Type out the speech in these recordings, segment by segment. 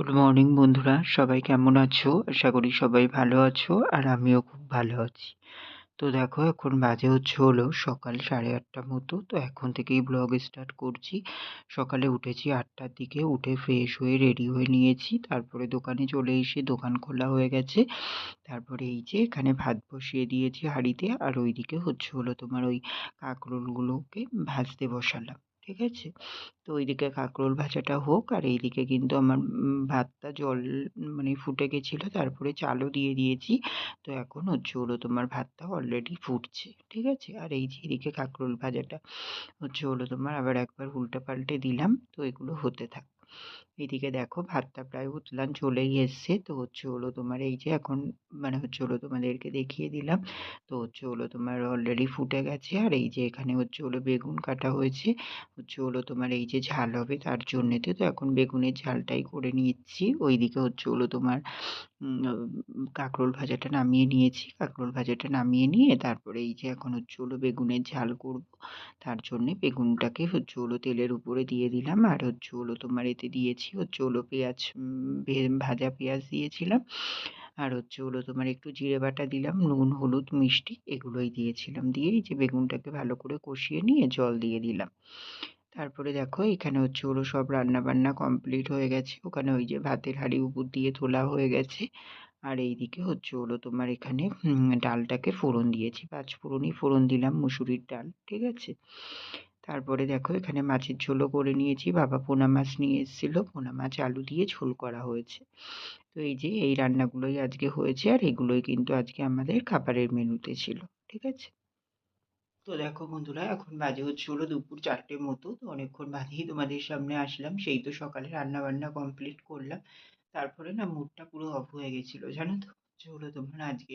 Good morning বন্ধুরা। সবাই কেমন আছো? আশা করি সবাই ভালো আছো আর আমিও খুব ভালো আছি। তো দেখো, এখন বাজে হচ্ছে হলো সকাল সাড়ে আটটা মতো। তো এখন থেকেই ব্লগ স্টার্ট করছি। সকালে উঠেছি আটটার দিকে, উঠে ফ্রেশ হয়ে রেডি হয়ে নিয়েছি। তারপরে দোকানে চলে এসে দোকান খোলা হয়ে গেছে। তারপরে এই যে এখানে ভাত বসিয়ে দিয়েছি হাঁড়িতে। আর ওইদিকে হচ্ছে হলো তোমার ওই কাঁকরোলগুলোকে ভাজতে বসালাম। ঠিক আছে তো ওইদিকে কাঁকরোল ভাজাটা হোক আর এইদিকে কিন্তু আমার ভাতটা জল মানে ফুটে গেছিল, তারপরে চালও দিয়ে দিয়েছি। তো এখন হচ্ছে হলো তোমার ভাতটা অলরেডি ফুটছে, ঠিক আছে? আর এই যে এদিকে কাঁকরোল ভাজাটা হচ্ছে হলো তোমার আবার একবার উল্টে পাল্টে দিলাম, তো এগুলো হতে থাক। এদিকে দেখো ভাতটা প্রায় উতলান চলেই এসছে। তো হচ্ছে হলো তোমার এই যে এখন মানে হচ্ছে হলো তোমাদেরকে দেখিয়ে দিলাম। তো হচ্ছে হলো তোমার অলরেডি ফুটে গেছে। আর এই যে এখানে হচ্ছে হলো বেগুন কাটা হয়েছে। হচ্ছে হলো তোমার এই যে ঝাল হবে তার জন্যেতে তো এখন বেগুনের ঝালটাই করে নিচ্ছি। ওইদিকে হচ্ছে হলো তোমার কাঁকরোল ভাজাটা নামিয়ে নিয়েছি। কাঁকরোল ভাজাটা নামিয়ে নিয়ে তারপরে এই যে এখন হচ্ছে হলো বেগুনের ঝাল করব। তার জন্যে বেগুনটাকে হচ্ছে হলো তেলের উপরে দিয়ে দিলাম। আর হচ্ছে হলো তোমার এতে দিয়েছি হচ্ছে হলো পেঁয়াজ ভাজা পেঁয়াজ দিয়েছিলাম। আর হচ্ছে হলো তোমার একটু জিরে বাটা দিলাম, নুন, হলুদ, মিষ্টি এগুলোই দিয়েছিলাম। দিয়ে এই যে বেগুনটাকে ভালো করে কষিয়ে নিয়ে জল দিয়ে দিলাম। তারপরে দেখো এখানে হচ্ছে হলো সব রান্না বান্না কমপ্লিট হয়ে গেছে। ওখানে ওই যে ভাতের হাঁড়ি উপর দিয়ে তোলা হয়ে গেছে। আর এইদিকে হচ্ছে হলো তোমার এখানে ডালটাকে ফোড়ন দিয়েছি। পাঁচ ফোড়নই ফোড়ন দিলাম মুসুরির ডাল, ঠিক আছে? তারপরে দেখো এখানে মাছের ঝোলও করে নিয়েছি। বাবা পোনা মাছ নিয়ে এসেছিল। পোনা মাছ, আলু দিয়ে ঝোল করা হয়েছে। তো এই যে এই রান্নাগুলোই আজকে হয়েছে আর এগুলোই কিন্তু আজকে আমাদের খাবারের মেনুতে ছিল, ঠিক আছে? তো দেখো বন্ধুরা, এখন বাজে হচ্ছে হলো দুপুর চারটের মতো। তো অনেকক্ষণ বাদেই তোমাদের সামনে আসলাম। সেই তো সকালে রান্না বান্না কমপ্লিট করলাম। তারপরে না মুডটা পুরো অফ হয়ে গেছিল, জানো তো? হচ্ছে হলো তোমার আজকে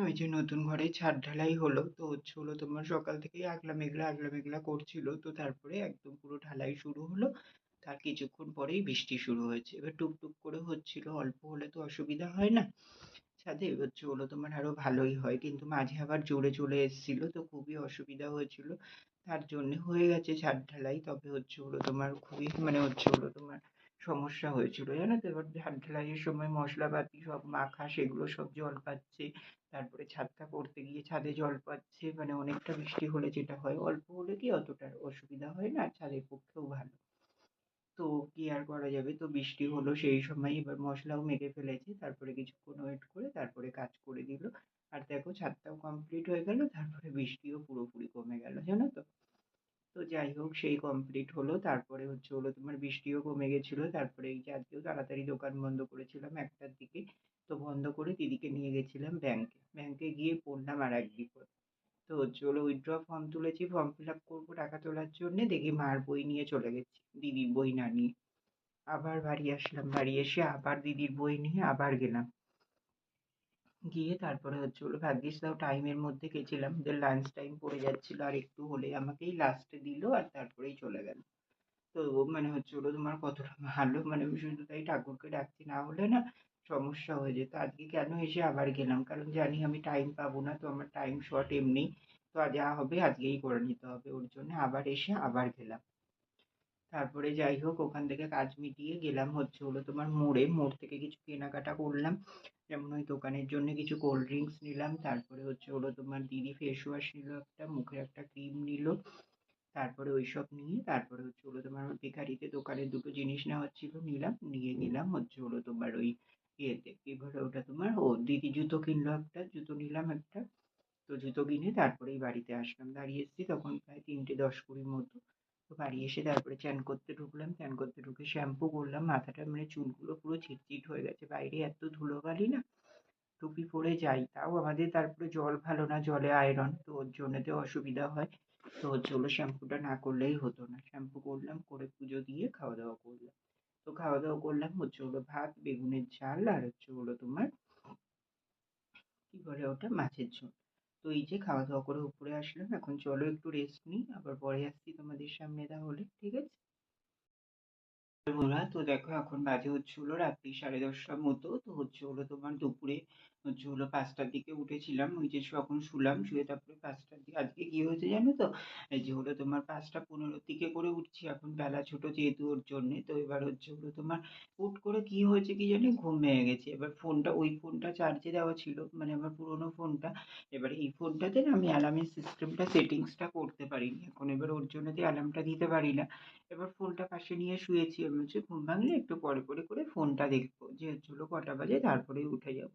ওই যে নতুন ঘরে ছাদ ঢালাই হলো। তো হচ্ছে হলো তোমার সকাল থেকেই আগলা মেঘলা আগলা মেঘলা করছিল। তো তারপরে একদম পুরো ঢালাই শুরু হলো। তার কিছুক্ষণ পরেই বৃষ্টি শুরু হয়েছে। এবার টুকটুক করে হচ্ছিল। অল্প হলে তো অসুবিধা হয় না। ছাদে হচ্ছে হলো তোমার আরও ভালোই হয়। কিন্তু মাঝে আবার জোরে চলে এসেছিল। তো খুবই অসুবিধা হয়েছিল। তার জন্য হয়ে গেছে ছাদ ঢালাই। তবে হচ্ছে হলো তোমার খুবই মানে হচ্ছে হলো তোমার সমস্যা হয়েছিল, জানো তো? এবার ছাদ ঢালাইয়ের সময় মশলাপাতি সব মাখা, সেগুলো সব জল পাচ্ছে। তারপরে ছাদটা করতে গিয়ে ছাদে জল পাচ্ছে মানে অনেকটা বৃষ্টি হলে যেটা হয়, অল্প হলে কি অতটা অসুবিধা হয় না, ছাদের পক্ষেও ভালো। তো কি আর করা যাবে? তো বৃষ্টি হলো, সেই সময় এবার মশলাও মেখে ফেলেছি, তারপরে কিছুক্ষণ ওয়েট করে, তারপরে কাজ করে দিল। আর দেখো, ছাদটাও কমপ্লিট হয়ে গেল, তারপরে বৃষ্টিও পুরোপুরি কমে গেল, জানো তো? তো যাই হোক, সেই কমপ্লিট হলো। তারপরে হচ্ছে হলো তোমার বৃষ্টিও কমে গেছিল। তারপরে এই যে আজকেও তাড়াতাড়ি দোকান বন্ধ করেছিলাম একটার দিকে। তো বন্ধ করে দিদিকে নিয়ে গেছিলাম ব্যাংকে ব্যাংকে গিয়ে পড়লাম আর এক বিপদ। তো হচ্ছে হলো উইথড্র ফর্ম তুলেছি ফর্ম ফিল আপ করব টাকা তোলার জন্যে। দেখি মার বই নিয়ে চলে গেছি, দিদির বই না নিয়ে। আবার বাড়ি আসলাম। বাড়ি এসে আবার দিদির বই নিয়ে আবার গেলাম। গিয়ে তারপরে হচ্ছে হলো ভাগ্যিস তাও টাইমের মধ্যে গেছিলাম। ওদের লাঞ্চ টাইম পড়ে যাচ্ছিল, আর একটু হলে আমাকেই লাস্টে দিল আর তারপরেই চলে গেল। তো মানে হচ্ছে হলো তোমার কতটা ভালো? মানে আমি শুধু তাই ঠাকুরকে ডাকছি, না হলে না সমস্যা হয়ে যেত। আজকে কেন এসে আবার গেলাম? কারণ জানি আমি টাইম পাবো না, তো আমার টাইম শর্ট এমনি। তো যা হবে আজকেই করে নিতে হবে। ওর জন্য আবার এসে আবার গেলাম। তারপরে যাই হোক ওখান থেকে কাজ মিটিয়ে গেলাম হচ্ছে হলো তোমার মোড়ে। মোড় থেকে কিছু কেনাকাটা করলাম। যেমন ওই দোকানের জন্য কিছু কোল্ড ড্রিঙ্কস নিলাম। তারপরে হচ্ছে হলো তোমার দিদি ফেস ওয়াশ নিল একটা, মুখের একটা ক্রিম নিল। তারপরে ওই সব নিয়ে, তারপরে হচ্ছে হলো তোমার বেকারিতে দোকানের দুটো জিনিস নেওয়ার ছিল নিলাম। নিয়ে গেলাম হচ্ছে হলো তোমার ওই ইয়েতে, কী বলে ওটা তোমার? ও দিদি জুতো কিনলো একটা, জুতো নিলাম একটা। তো জুতো কিনে তারপরেই বাড়িতে আসলাম। দাঁড়িয়ে এসেছি তখন প্রায় তিনটে দশ কুড়ির মতো। তো বাড়ি এসে তারপরে চান করতে ঢুকলাম, চান করতে ঢুকে শ্যাম্পু করলাম, মাথাটা মানে চুলগুলো পুরো চিটচিট হয়ে গেছে। বাইরে এত ধুলোবালি না, টুপি পরে যাই। তাও আমাদের তারপরে জল ভালো না, জলে আয়রন তো ওর জন্যতে অসুবিধা হয়। তো হচ্ছে হলো শ্যাম্পুটা না করলেই হতো না। শ্যাম্পু করলাম, করে পুজো দিয়ে খাওয়া দাওয়া করলাম। তো খাওয়া দাওয়া করলাম হচ্ছে হলো ভাত, বেগুনের ঝাল আর হচ্ছে হলো তোমার কি বলে ওটা? মাছের ঝোল। তো এই যে খাওয়া দাওয়া করে উপরে আসলাম, এখন চলো একটু রেস্ট নিই, আবার পরে আসছি তোমাদের সামনে তাহলে, ঠিক আছে? তো দেখো এখন বাজে হচ্ছে হলো রাত্রি সাড়ে দশটার মতো, তো হচ্ছে হলো তোমার দুপুরে হচ্ছে হলো পাঁচটার দিকে উঠেছিলাম। ওই যে যখন শুলাম, শুয়ে তারপরে পাঁচটার দিকে আজকে কি হয়েছে জানো তো? এই যে হলো তোমার ৫টা ১৫ র দিকে করে উঠছি। এখন বেলা ছোট যেহেতু ওর জন্যে। তো এবার হচ্ছে হলো তোমার হুট করে কি হয়েছে কি জানি ঘুম ভেঙে গেছে। এবার ফোনটা ওই ফোনটা চার্জে দেওয়া ছিল। মানে আমার পুরোনো ফোনটা। এবার এই ফোনটাতে না আমি অ্যালার্মের সিস্টেমটা সেটিংসটা করতে পারিনি। এখন এবার ওর জন্য তো অ্যালার্মটা দিতে পারি না। এবার ফোনটা পাশে নিয়ে শুয়েছি। আমি বলছি ঘুম ভাঙলে একটু পরে, পরে করে ফোনটা দেখব। যে হচ্ছে হলো কটা বাজে তারপরেই উঠে যাব।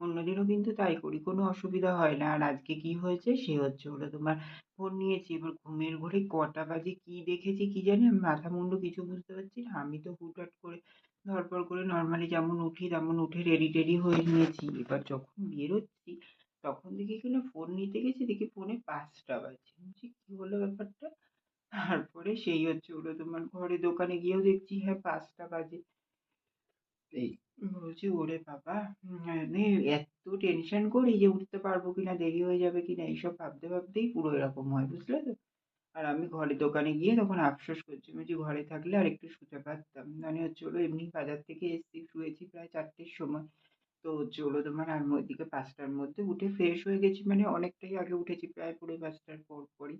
অন্যদিনও কিন্তু তাই করি। কোনো অসুবিধা হয় না। আর আজকে কি হয়েছে সে হচ্ছে হলো তোমার ফোন নিয়েছি। এবার ঘুমের ঘোরে কটা বাজে কি দেখেছি কি জানি আমি মাথা মুন্ডু কিছু বুঝতে পারছি না। আমি তো হুটহাট করে ধড়ফড় করে নরমালি যেমন উঠি তেমন উঠে রেডি টেডি হয়ে নিয়েছি। এবার যখন বেরোচ্ছি, তখন দেখি কিনা ফোন নিতে গেছি, দেখি ফোনে ৫টা বাজছে। আমি বলছি, কি হলো ব্যাপারটা? তারপরে সেই হচ্ছে হলো তোমার ঘরে দোকানে গিয়েও দেখছি হ্যাঁ পাঁচটা বাজে। বলছি ওরে বাবা! মানে এত টেনশন করি যে উঠতে পারব কিনা, দেরি হয়ে যাবে কিনা এইসব ভাবতে ভাবতেই পুরো এরকম হয়, বুঝলে তো? আর আমি ঘরে দোকানে গিয়ে তখন আফসোস করছি। বলছি ঘরে থাকলে আর একটু শুতে পারতাম। মানে হলো এমনি বাজার থেকে এসেছি, শুয়েছি প্রায় চারটের সময়। তো হলো তোমার আর ওইদিকে পাঁচটার মধ্যে উঠে ফ্রেশ হয়ে গেছি মানে অনেকটাই আগে উঠেছি প্রায় পুরো পাঁচটার পর পরই।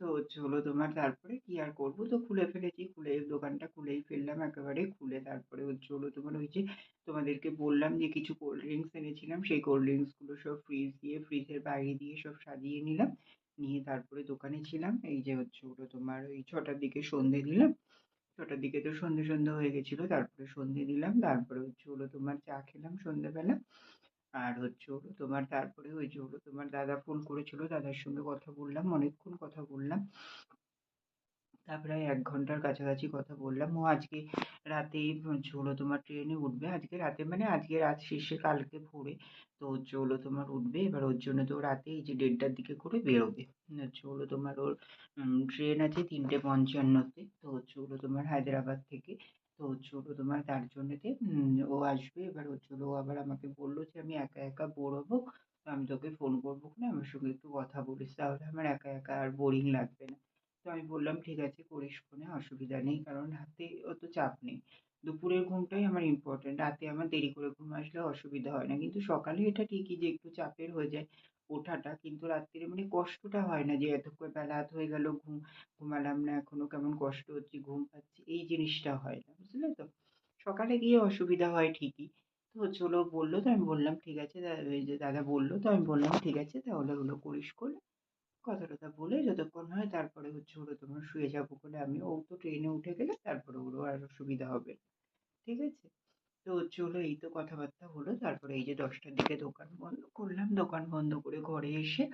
তো হচ্ছে হলো তোমার তারপরে কি আর করব তো খুলে ফেলেছি। খুলে দোকানটা খুলেই ফেললাম একেবারে। খুলে তারপরে হচ্ছে হলো তোমার ওই যে তোমাদেরকে বললাম যে কিছু কোল্ড ড্রিংকস এনেছিলাম। সেই কোল্ড ড্রিংকসগুলো সব ফ্রিজ দিয়ে ফ্রিজের বাইরে দিয়ে সব সাজিয়ে নিলাম। নিয়ে তারপরে দোকানে ছিলাম। এই যে হচ্ছে হলো তোমার ওই ছটার দিকে সন্ধে দিলাম। ছটার দিকে তো সন্ধে, সন্ধে হয়ে গেছিল। তারপরে সন্ধে দিলাম। তারপরে হচ্ছে হলো তোমার চা খেলাম সন্ধ্যেবেলা। আর হচ্ছে হলো তোমার তারপরে যে হলো তোমার দাদা ফোন করেছিল। দাদার সঙ্গে কথা বললাম। অনেকক্ষণ কথা বললাম। তারপরে এক ঘণ্টার কাছাকাছি কথা বললাম। ও আজকে হচ্ছে হলো তোমার ট্রেনে উঠবে। আজকে রাতে মানে আজকে রাত শেষে, কালকে ভোরে তো হচ্ছে হলো তোমার উঠবে। এবার ওর জন্য তো রাতে এই যে ১:৩০ দিকে করে বেরোবে। হচ্ছে হলো তোমার ওর ট্রেন আছে তিনটে পঞ্চান্নতে তো হচ্ছে হলো তোমার হায়দ্রাবাদ থেকে। তো হচ্ছে হলো তোমার তার জন্যেতে ও আসবে। এবার হচ্ছে হলো ও আবার আমাকে বলল যে, "আমি একা, একা বোর হব। আমি তোকে ফোন করব ক্ষনে আমার সঙ্গে একটু কথা বলিস। তাহলে আমার একা, একা আর বোরিং লাগবে না।" তো আমি বললাম, "ঠিক আছে করিস ক্ষনে অসুবিধা নেই। কারণ রাতে অত চাপ নেই। দুপুরের ঘুমটাই আমার ইম্পোর্টেন্ট। রাতে আমার দেরি করে ঘুম আসলে অসুবিধা হয় না। কিন্তু সকালে এটা ঠিকই যে একটু চাপের হয়ে যায় ওঠাটা। কিন্তু রাত্তিরে মানে কষ্টটা হয় না যে এতক্ষণ বেলা হয়ে গেল ঘুম ঘুমালাম না এখনও কেমন কষ্ট হচ্ছে, ঘুম পাচ্ছে এই জিনিসটা হয় না। বুঝলে তো? সকালে গিয়ে অসুবিধা হয় ঠিকই। তো হচ্ছে হলো বলল তো আমি বললাম, "ঠিক আছে" এই যে দাদা বলল তো আমি বললাম, "ঠিক আছে তাহলে ওগুলো করিস ক্ষনে।" কথা টথা বলে যতক্ষণ হয় তারপরে হচ্ছে হলো তোমার শুয়ে যাব বলে আমি। ও তো ট্রেনে উঠে গেলে তারপরে ওরও আর অসুবিধা হবে। ঠিক আছে? তো হলো এই তো কথাবার্তা হলো। তারপরে এই যে ১০টার দিকে দোকান বন্ধ করলাম। দোকান বন্ধ করে ঘরে এসে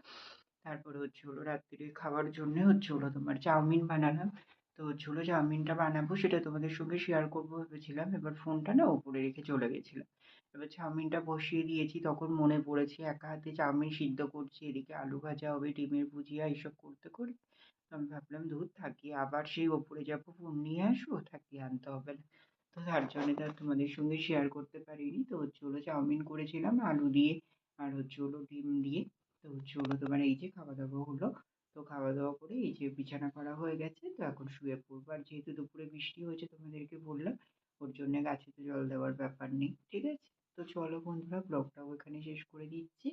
তারপরে হচ্ছে হলো রাত্তিরে খাওয়ার জন্যে হচ্ছে হলো তোমার চাউমিন বানালাম। তো হচ্ছে হলো চাউমিনটা বানাবো সেটা তোমাদের সঙ্গে শেয়ার করব ভেবেছিলাম। এবার ফোনটা না ওপরে রেখে চলে গেছিলাম। এবার চাউমিনটা বসিয়ে দিয়েছি তখন মনে পড়েছে একা হাতে চাউমিন সিদ্ধ করছি, এদিকে আলু ভাজা হবে, ডিমের ভুজিয়া এইসব করতে, করতে আমি ভাবলাম ধুর থাকি আবার সেই ওপরে যাব ফোন নিয়ে আসব, থাকি আনতে হবে না। তো তার জন্য তো তোমাদের সঙ্গে শেয়ার করতে পারিনি। তো হচ্ছে হলো চাউমিন করেছিলাম আলু দিয়ে আর হচ্ছে হলো ডিম দিয়ে। তো হচ্ছে হলো তোমার এই যে খাওয়া-দাওয়া হলো। তো খাওয়া-দাওয়া করে এই যে বিছানা করা হয়ে গেছে। তো এখন শুয়ে পড়ব। আর যেহেতু দুপুরে বৃষ্টি হয়েছে তোমাদেরকে বললাম, ওর জন্যে গাছে তো জল দেওয়ার ব্যাপার নেই। ঠিক আছে? তো চলো বন্ধুরা ব্লগটাও এখানে শেষ করে দিচ্ছি।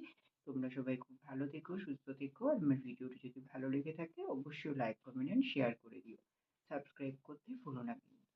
তোমরা সবাই খুব ভালো থেকো, সুস্থ থেকো। আর আমার ভিডিওটি যদি ভালো লেগে থাকে অবশ্যই লাইক, কমেন্ট শেয়ার করে দিও। সাবস্ক্রাইব করতে ভুলো না।